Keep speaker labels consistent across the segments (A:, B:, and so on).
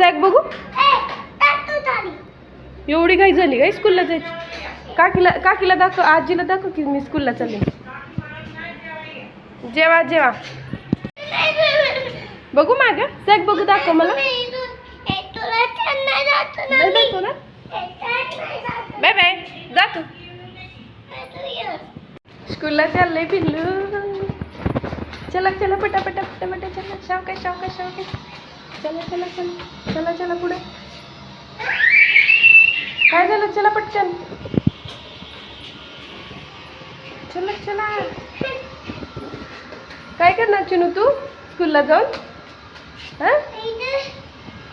A: Sack बघू? एवढी काही झाली काय स्कूलला जायची? काकीला काकीला दाखव आजीला दाखव की मी स्कूलला चालले. जेवा जेवा. बघू माग. सॅक बघू दाखव मला. ना बाय बाय. जातो स्कूलला चाललंय पिल्लू. चला चला पटापटा पटा पटा पटा चला शावका शावका शावका चला चला चला. चला चला पुढे. काय झालं? चला पटकन. चला चला. काय करणार चिनू तू? स्कूलला जाऊन? हा?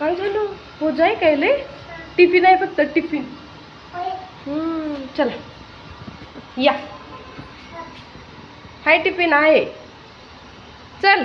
A: काय झालं? हो जाय काय लय? टिफिन आहे फक्त टिफिन. हम्म, चला. या. हाय टिफिन आहे. चल.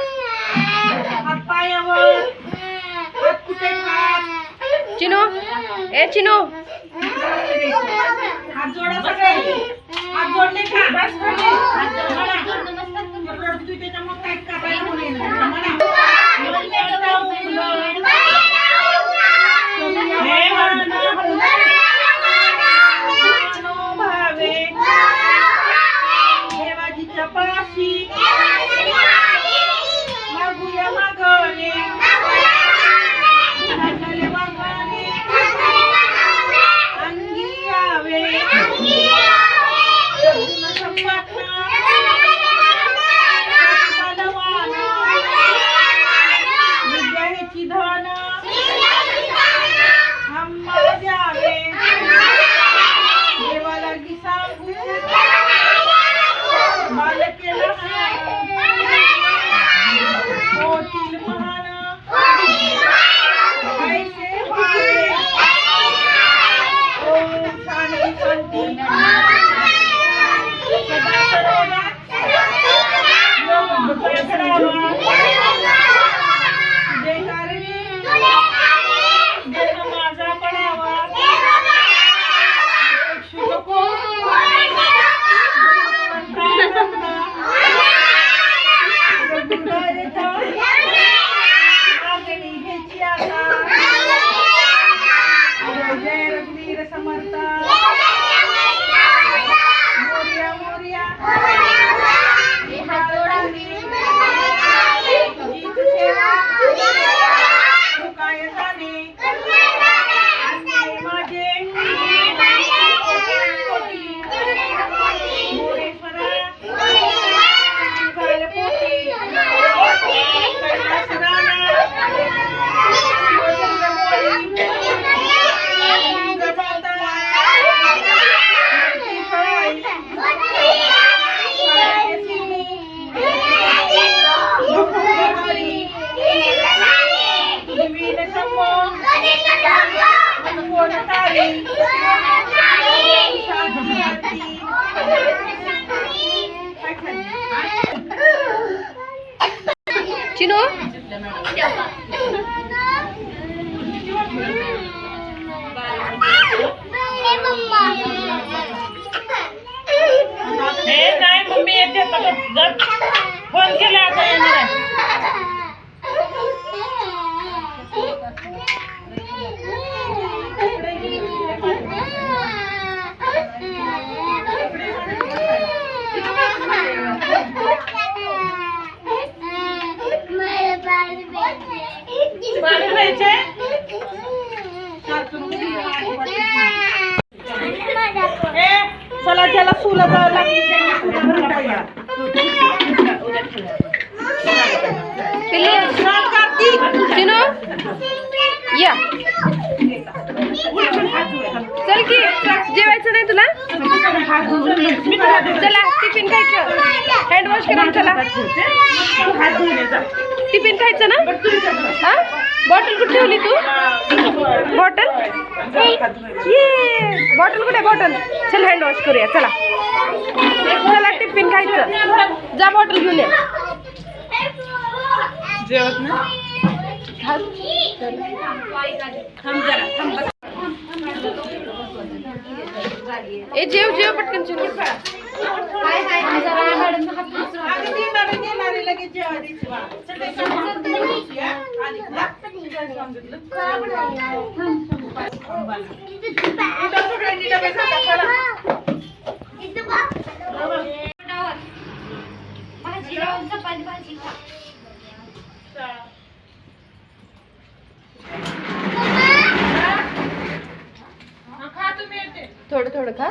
A: ए चिनू.
B: विद्यार्थी धन
A: ধন
B: हे नाही मम्मी येते फोन केला आता येणार
C: जेवायचं नाही तुला. चला टिफिन खायचं. हँड वॉश करून चला. टिफिन खायचं ना? हा? बॉटल कुठे ठेवली तू? बॉटल ये बॉटल कुठे बॉटल चल हँड वॉश करूया. चला. चला टिफिन खायचं. जा बॉटल घेऊन ये.
A: जेवत ना
C: खा.
A: थांब जरा थांब बस.
C: ए जेव जेव पटकन जेव
A: अगं ती मला नेणारी लगेच जेवा द्यायची बा. चल ते सामान कुठे ठेवायची, हा? आधी जा. काय सांगितलं? सगळ्यांनी डबे खाता, चला.
C: थोडं थोडं का